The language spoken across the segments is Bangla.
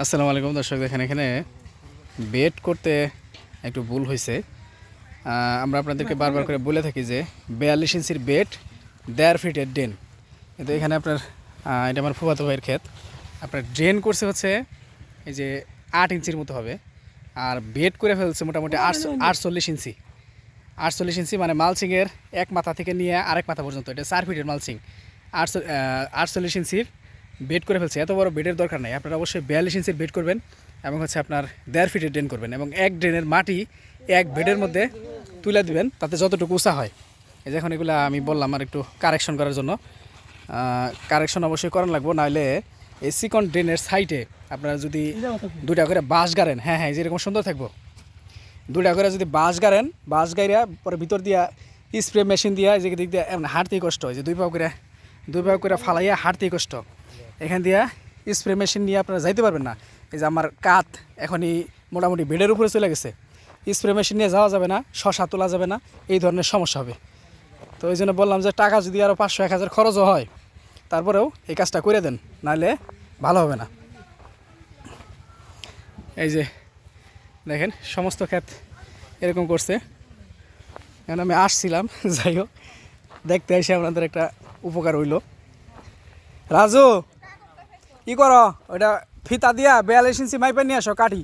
আসসালামু আলাইকুম দর্শক, দেখেন এখানে বেট করতে একটু ভুল হয়েছে। আমরা আপনাদেরকে বারবার করে বলে থাকি যে বিয়াল্লিশ ইঞ্চির বেট দেড় ফিটের ড্রেন। কিন্তু এখানে আপনার এটা আমার ফুফাতো ভাইয়ের ক্ষেত। আপনার ড্রেন করছে হচ্ছে এই যে আট ইঞ্চির মতো হবে। আর বেট করে ফেলছে মোটামুটি আটশো, আটচল্লিশ ইঞ্চি। আটচল্লিশ ইঞ্চি মানে মালচিংয়ের এক মাথা থেকে নিয়ে আরেক মাথা পর্যন্ত, এটা চার ফিটের মালসিং আটশো আটচল্লিশ ইঞ্চির বেড করে ফেলছে। এত বড় বেডের দরকার নাই। আপনারা অবশ্যই বিয়াল্লিশ ইঞ্চির বেড করবেন এবং হচ্ছে আপনার দেড় ফিটের ড্রেন করবেন এবং এক ড্রেনের মাটি এক বেডের মধ্যে তুলে দিবেন, তাতে যতটুকু উঁচা হয়। এই যে এখন এগুলো আমি বললাম আর একটু কারেকশন করার জন্য। কারেকশন অবশ্যই করান লাগবো, নাহলে এই সিকন ড্রেনের সাইডে আপনারা যদি দুটা করে বাঁশ গাড়েন হ্যাঁ হ্যাঁ যেরকম সুন্দর থাকব। দুটা করে যদি বাঁশ গাড়েন, বাঁশ গাড়িয়া পরে ভিতর দিয়া স্প্রে মেশিন দিয়া যে দিক দিয়ে, এমন হাঁটতেই কষ্ট হয় যে দুই পাও করে, দুই পাও করে ফালাইয়া হাঁটতেই কষ্ট। এখান দিয়া স্প্রে মেশিন নিয়ে আপনারা যাইতে পারবেন না। এই যে আমার কাত এখনই মোটামুটি বেডের উপরে চলে গেছে। স্প্রে মেশিন নিয়ে যাওয়া যাবে না, শশা তোলা যাবে না, এই ধরনের সমস্যা হবে। তো ওই জন্য বললাম যে টাকা যদি আরও পাঁচশো, এক হাজার খরচও হয়, তারপরেও এই কাজটা করে দেন, নাহলে ভালো হবে না। এই যে দেখেন, সমস্ত ক্ষেত এরকম করছে। এখন আমি আসছিলাম, যাই হোক, দেখতে এসে আপনাদের একটা উপকার হইল। রাজু! কি করো ওইটা ফিতা দিয়া বিয়াল্লিশ ইঞ্চি মাইপে নিয়ে আসো কাঠি।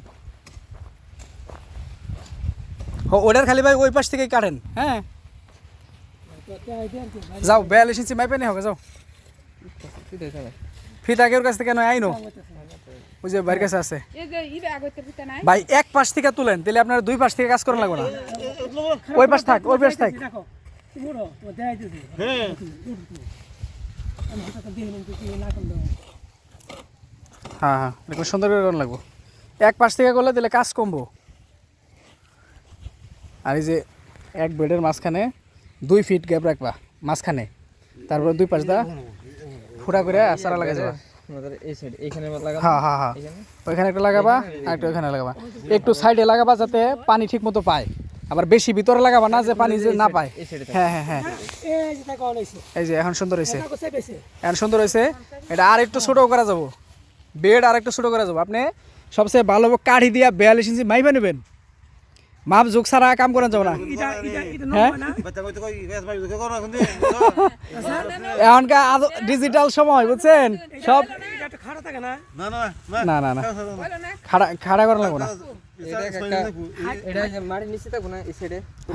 ও ওটার খালি ভাই ওই পাশ থেকেই কাটেন হ্যাঁ? যাও বিয়াল্লিশ ইঞ্চি মাইপে নিয়ে হোক যাও। ফিতা কেউ কাছ থেকে নয় আইনো। ওই যে বাইরের কাছে আছে। এই যে ইবে আগতে পিতা নাই? ভাই এক পাশ থেকে তুলেন তাহলে আপনার দুই পাশ থেকে কাজ করা লাগবে না। ওই পাশ থাক ওই পাশ থাক। হ্যাঁ। হ্যাঁ এরকম সুন্দর করে করা লাগবো। এক পাশ থেকে করলে তাহলে কাজ কমবো। আর এই যে এক বেডের মাঝখানে দুই ফিট গ্যাপ রাখবা মাঝখানে। তারপরে দুই পাশ দা ফুটা করে সারা লাগা যাবে আমাদের এই সাইড এইখানে লাগা হ্যাঁ হ্যাঁ হ্যাঁ। ওইখানে একটা লাগাবা আর একটা ওইখানে লাগাবা। একটু সাইডে লাগাবা যাতে পানি ঠিক মতো পায়। আবার বেশি ভিতরে লাগাবা না যে পানি যে না পায়। এই হ্যাঁ হ্যাঁ হ্যাঁ। এই যে এখন সুন্দর হয়েছে। এখন সুন্দর হয়েছে। এটা আর একটু ছোটো করা যাব। বেড আর একটু ছোটো করে যাব আপনি সবচেয়ে ভালো কাঠি দিয়া বিয়াল্লিশ ইঞ্চি মাইপে নেবেন। মাপ যোগ ছাড়া কাম করেন যাব না। হ্যাঁ? এখনকার ডিজিটাল সময় বুঝছেন? সব না না না। খাড়া খাড়া করা লাগবো না।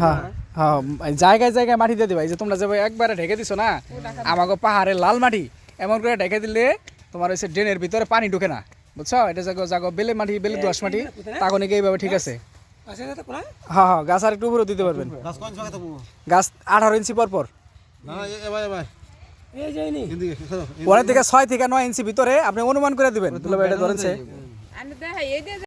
হ্যাঁ হ্যাঁ জায়গায় জায়গায় মাটি দিয়ে দিবা। এই যে তোমরা যাবে একবারে ঢেকে দিছো না আমাকে পাহাড়ে লাল মাটি এমন করে ঢেকে দিলে তোমার হচ্ছে ড্রেনের ভিতরে পানি ঢুকে না বুঝছ? এটা জাগো জাগো বেলে মাটি বেলে দোয়াশ মাটি তাগো নাকি এইভাবে ঠিক আছে। হ্যাঁ হ্যাঁ গাছ আর একটু উপরে দিতে পারবেন। গাছ আঠারো ইঞ্চি পর পর। ওখানে থেকে ছয় থেকে নয় ইঞ্চি ভিতরে আপনি অনুমান করে দিবেন। এটা ধরেছে। আমি দেখাই এই যে